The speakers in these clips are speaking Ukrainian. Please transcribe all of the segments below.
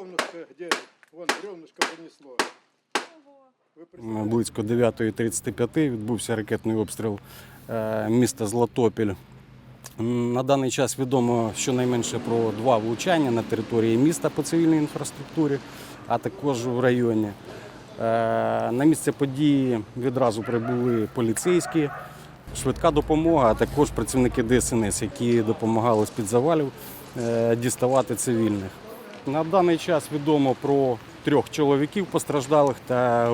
бревнушка, де вон бревнушка принесло. Ну, близько 9.35 відбувся ракетний обстріл е, міста Златопіль. На даний час відомо щонайменше про два влучання на території міста по цивільній інфраструктурі, а також в районі. Е, на місце події відразу прибули поліцейські, швидка допомога, а також працівники ДСНС, які допомагали з під завалів е, діставати цивільних. На даний час відомо про трьох чоловіків постраждалих та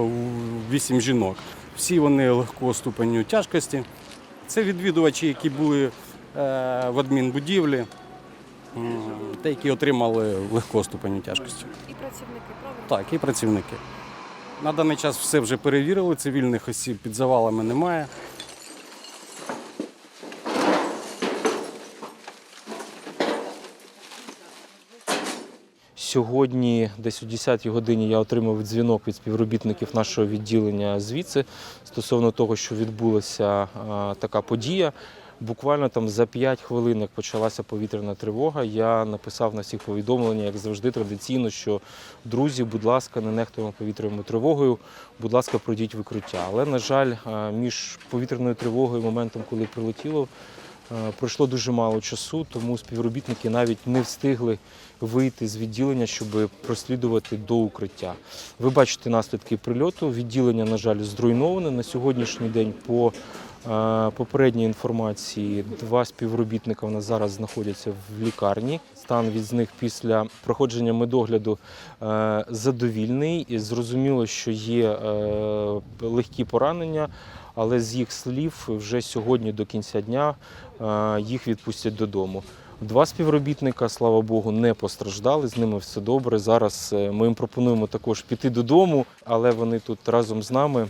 вісім жінок. Всі вони легкого ступеню тяжкості. Це відвідувачі, які були е, в адмінбудівлі та які отримали легкого ступеню тяжкості. І працівники, правильно? Так, і працівники. На даний час все вже перевірили, цивільних осіб під завалами немає. Сьогодні, десь о 10-й годині, я отримав дзвінок від співробітників нашого відділення звідси стосовно того, що відбулася така подія. Буквально там за 5 хвилин, як почалася повітряна тривога, я написав на всіх повідомлення, як завжди, традиційно, що друзі, будь ласка, не нехтуємо повітряною тривогою, будь ласка, пройдіть викриття. Але, на жаль, між повітряною тривогою і моментом, коли прилетіло, Пройшло дуже мало часу, тому співробітники навіть не встигли вийти з відділення, щоб прослідувати до укриття. Ви бачите наслідки прильоту. Відділення, на жаль, зруйноване. На сьогоднішній день по е, попередній інформації два співробітника в нас зараз знаходяться в лікарні. Стан від них після проходження медогляду е, задовільний. Зрозуміло, що є е, легкі поранення, але з їх слів вже сьогодні до кінця дня е, їх відпустять додому. Два співробітника, слава Богу, не постраждали. З ними все добре. Зараз е, ми їм пропонуємо також піти додому, але вони тут разом з нами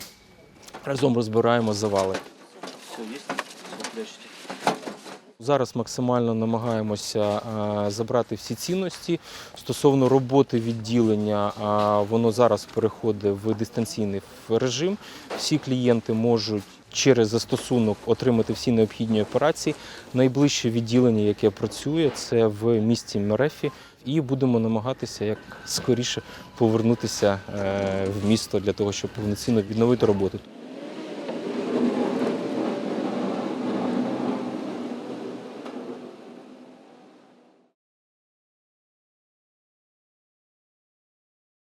разом розбираємо завали. Все, є? Все. Зараз максимально намагаємося е, забрати всі цінності. Стосовно роботи відділення, е, воно зараз переходить в дистанційний режим. Всі клієнти можуть через застосунок отримати всі необхідні операції. Найближче відділення, яке працює, це в місті Мерефі. І будемо намагатися як скоріше повернутися е, в місто для того, щоб повноцінно відновити роботу.